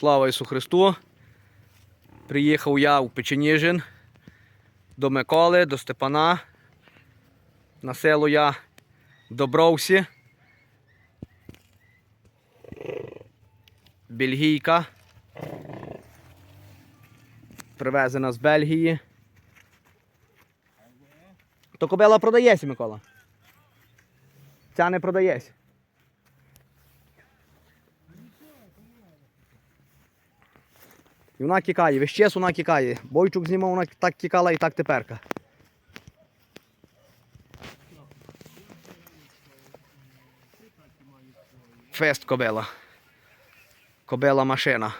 Слава Ісу Христу! Приїхав я у Печеніжин до Миколи, до Степана. На село я добрався. Бельгійка. Привезена з Бельгії. То кобила продається, Микола. Ця не продається. І вона кікає, весь час вона кікає. Бойчук знімав, вона так кікала і так теперка. Фест кобила. Кобила машина.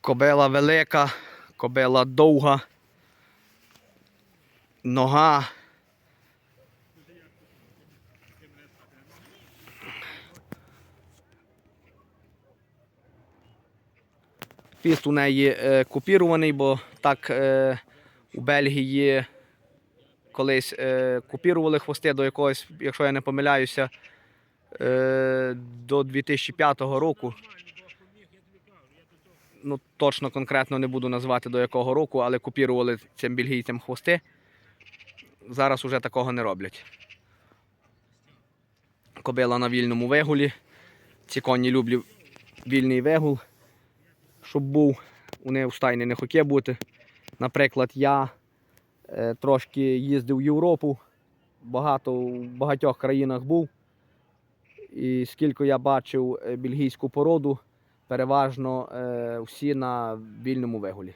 Кобила велика, кобила довга. Нога. Фіст у неї е, купірований, бо так е, у Бельгії колись е, купірували хвости до якогось, якщо я не помиляюся, до 2005 року. Ну, точно конкретно не буду назвати до якого року, але купірували цим бельгійцям хвости. Зараз уже такого не роблять. Кобила на вільному вигулі. Ці коні люблять вільний вигул щоб був у неї в стайні не хотів бути. Наприклад, я е, трошки їздив в Європу, багато в багатьох країнах був. І скільки я бачив е, бельгійську породу, переважно е, всі на вільному вигулі.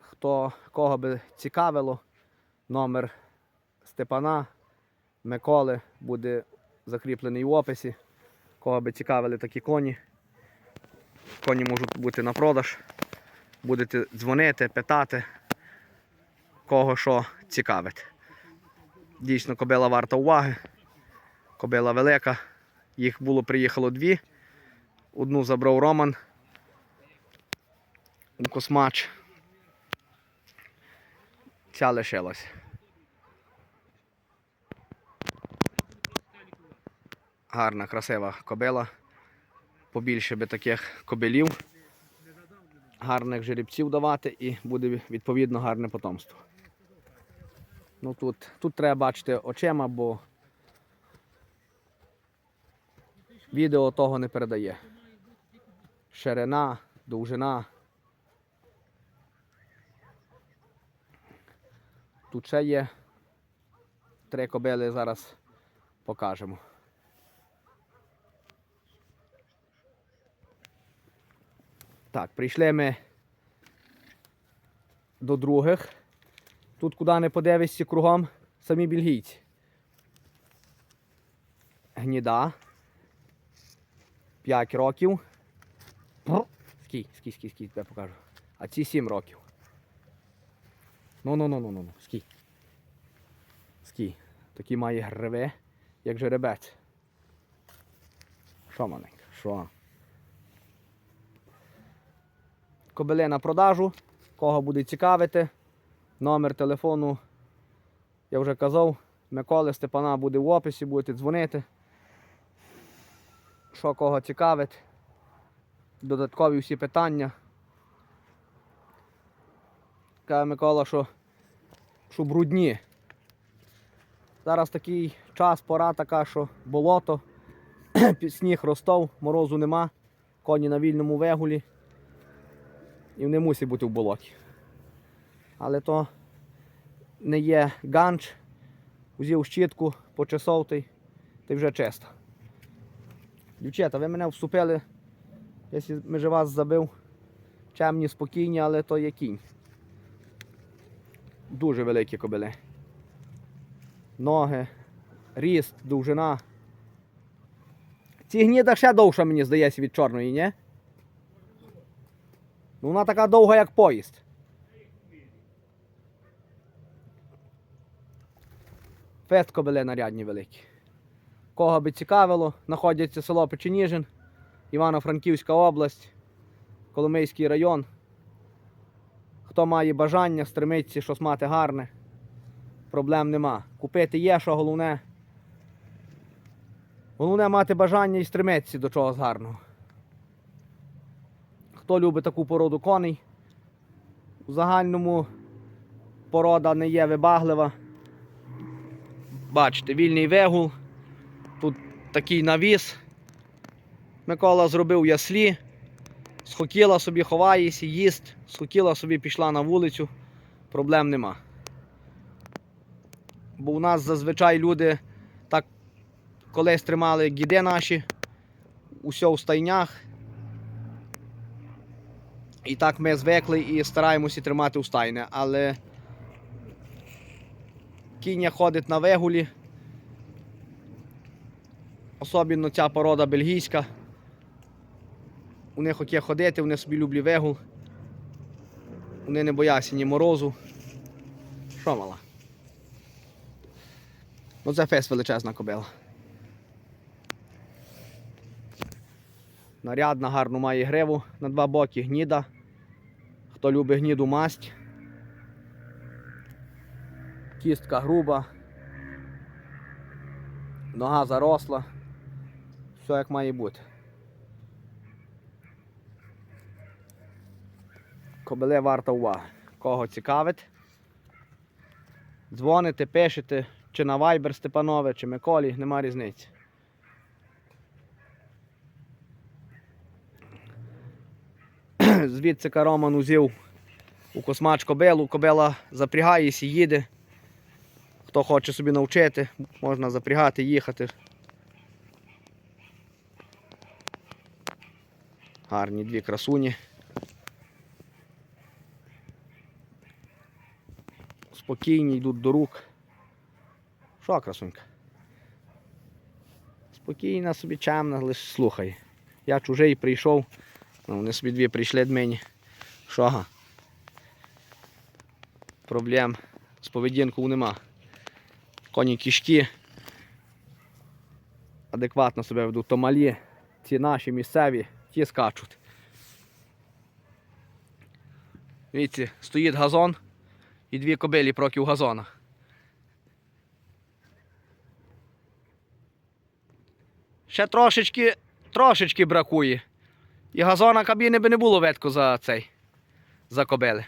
Хто кого би цікавило, номер Степана Миколи буде закріплений в описі. Кого би цікавили такі коні. Коні можуть бути на продаж. Будете дзвонити, питати, кого що цікавить. Дійсно, кобила варта уваги. Кобила велика. Їх було приїхало дві. Одну забрав Роман. Космач. Ця лишилась. Гарна, красива кобила. Побільше би таких кобилів, гарних жеребців давати і буде відповідно гарне потомство. Ну Тут тут треба бачити очима, бо відео того не передає. Ширина, довжина. Тут ще є три кобили, зараз покажемо. Так, прийшли ми до других. Тут куди не подивишся кругом самі бельгійці. Гніда. 5 років. Скій, скій, скій, скій, тебе покажу. А ці 7 років. Ну ну ну ну ну ну скій. Скій. Такі має гриви, як жеребець. Що маленька? Що? Кобили на продажу. Кого буде цікавити. Номер телефону, я вже казав, Миколи Степана буде в описі, будете дзвонити. Що кого цікавить. Додаткові всі питання. Каже Микола, що, що брудні. Зараз такий час, пора така, що болото, сніг ростов, морозу нема, коні на вільному вигулі і не мусить бути в болоті. Але то не є ганч, взяв щітку, почесав ти, ти вже чисто. Дівчата, ви мене вступили, якщо меже вас забив, чемні, спокійні, але то є кінь. Дуже великі кобили. Ноги, ріст, довжина. Ці гніда ще довша, мені здається, від чорної, ні? Ну вона така довга, як поїзд. Фест кобили нарядні великі. Кого би цікавило, знаходиться село Печеніжин, Івано-Франківська область, Коломийський район. Хто має бажання, стремиться щось мати гарне, проблем нема. Купити є, що головне. Головне мати бажання і стремитися до чогось гарного. Хто любить таку породу коней, у загальному порода не є вибаглива. Бачите, вільний вигул. Тут такий навіс. Микола зробив яслі. Схотіла собі ховається, їсть, схотіла собі пішла на вулицю, проблем нема. Бо у нас зазвичай люди так колись тримали гіди наші, усе в стайнях. І так ми звикли і стараємося тримати у стайне, але кіння ходить на вигулі. Особливо ця порода бельгійська. У них окей ходити, вони собі люблять вигул. Вони не бояться ні морозу. Що мала? Ну це фес величезна кобила. Нарядна, гарну має гриву на два боки, гніда. Хто любить гніду масть. Кістка груба. Нога заросла. Все як має бути. Кобиле варта уваги. Кого цікавить? Дзвоните, пишете, чи на Viber Степанове, чи Миколі, нема різниці. Звідси Роман узів у космач кобилу, кобила запрягається, їде. Хто хоче собі навчити, можна запрягати, їхати. Гарні дві красуні. Спокійні йдуть до рук. Що, красунька? Спокійна собі чемна, лише слухай. Я чужий прийшов, ну, вони собі дві прийшли до мені. Що? га? Проблем з поведінкою нема. Коні кішки. Адекватно себе ведуть, то малі, ці наші місцеві, ті скачуть. Дивіться, стоїть газон і дві кобилі проки у газонах. Ще трошечки, трошечки бракує. І газона кабіни би не було ветко за цей, за кобили.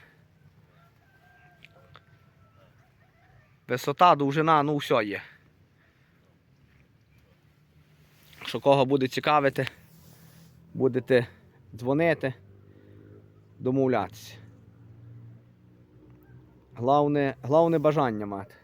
Висота, довжина, ну все є. Що кого буде цікавити, будете дзвонити, домовлятися. Головне, головне бажання мати.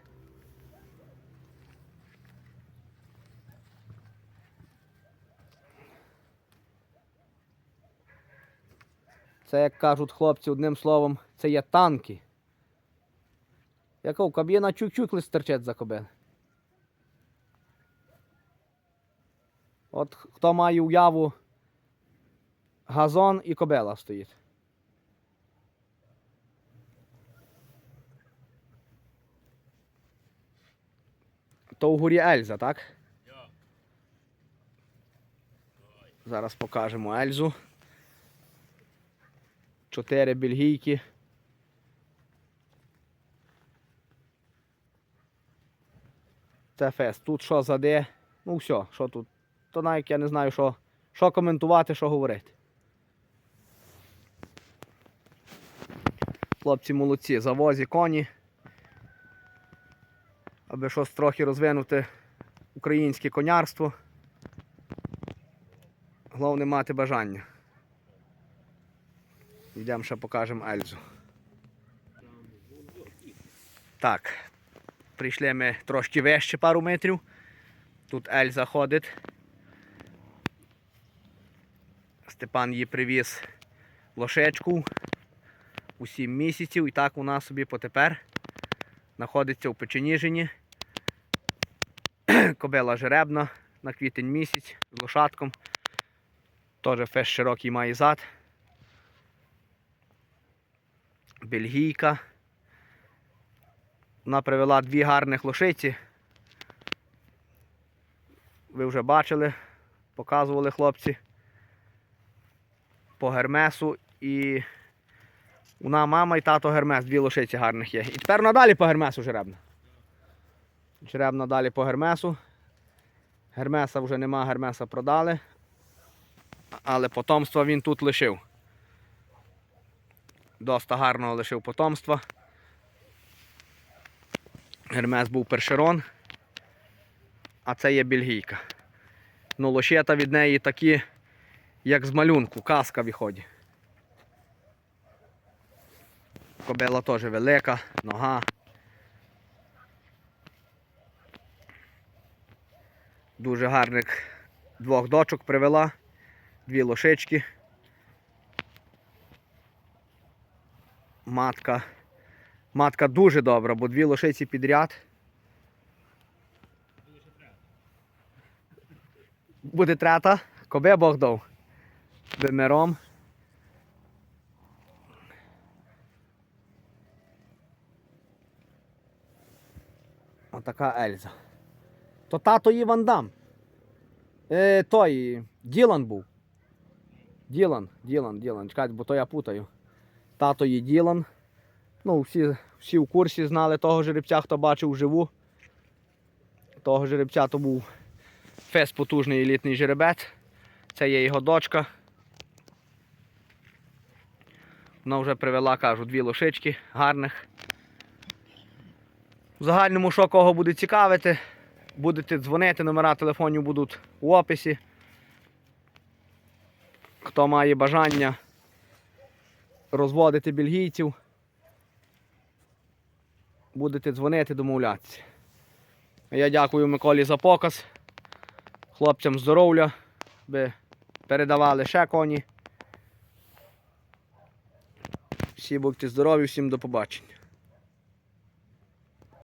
Це, як кажуть хлопці одним словом, це є танки. Яков каб'єна чук-чук лист терчить за кобили. От хто має уяву, газон і кобила стоїть. То у горі Ельза, так? Зараз покажемо Ельзу. Чотири бельгійки. Це фест. Тут що за де? Ну все, що тут? То навіть я не знаю, що, що коментувати, що говорити. Хлопці молодці, завозі коні. Аби щось трохи розвинути українське конярство. Головне мати бажання. Йдемо ще покажемо Ельзу. Так, прийшли ми трошки вище пару метрів. Тут Ельза ходить. Степан її привіз лошечку у 7 місяців і так вона собі потепер знаходиться у Печеніжині. Кобила жеребна на квітень місяць з лошадком. Теж феш широкий має зад. Бельгійка. Вона привела дві гарних лошиці. Ви вже бачили, показували хлопці по гермесу і вона мама і тато гермес, дві лошиці гарних є. І тепер надалі по гермесу жеребна. Черебна далі по Гермесу. Гермеса вже нема, Гермеса продали. Але потомство він тут лишив. Доста гарного лишив потомства. Гермес був першерон, а це є бельгійка. Ну, лощета від неї такі, як з малюнку, казка виходить. Кобила теж велика, нога. Дуже гарних двох дочок привела, дві лошички. Матка. Матка дуже добра, бо дві лошиці підряд. Буде трета, коби Бог дав. Бимером. Отака Ельза. То тато її Ван Дам. Е, той Ділан був. Ділан, Ділан, Ділан. Чекайте, бо то я путаю. Тато її Ділан. Ну, всі, всі в курсі знали того жеребця, хто бачив вживу. Того жеребця то був фес потужний елітний жеребець. Це є його дочка. Вона вже привела, кажу, дві лошички гарних. В загальному, що кого буде цікавити, будете дзвонити, номера телефонів будуть у описі. Хто має бажання розводити бельгійців, будете дзвонити, домовлятися. Я дякую Миколі за показ. Хлопцям здоров'я, би передавали ще коні. Всі будьте здорові, всім до побачення.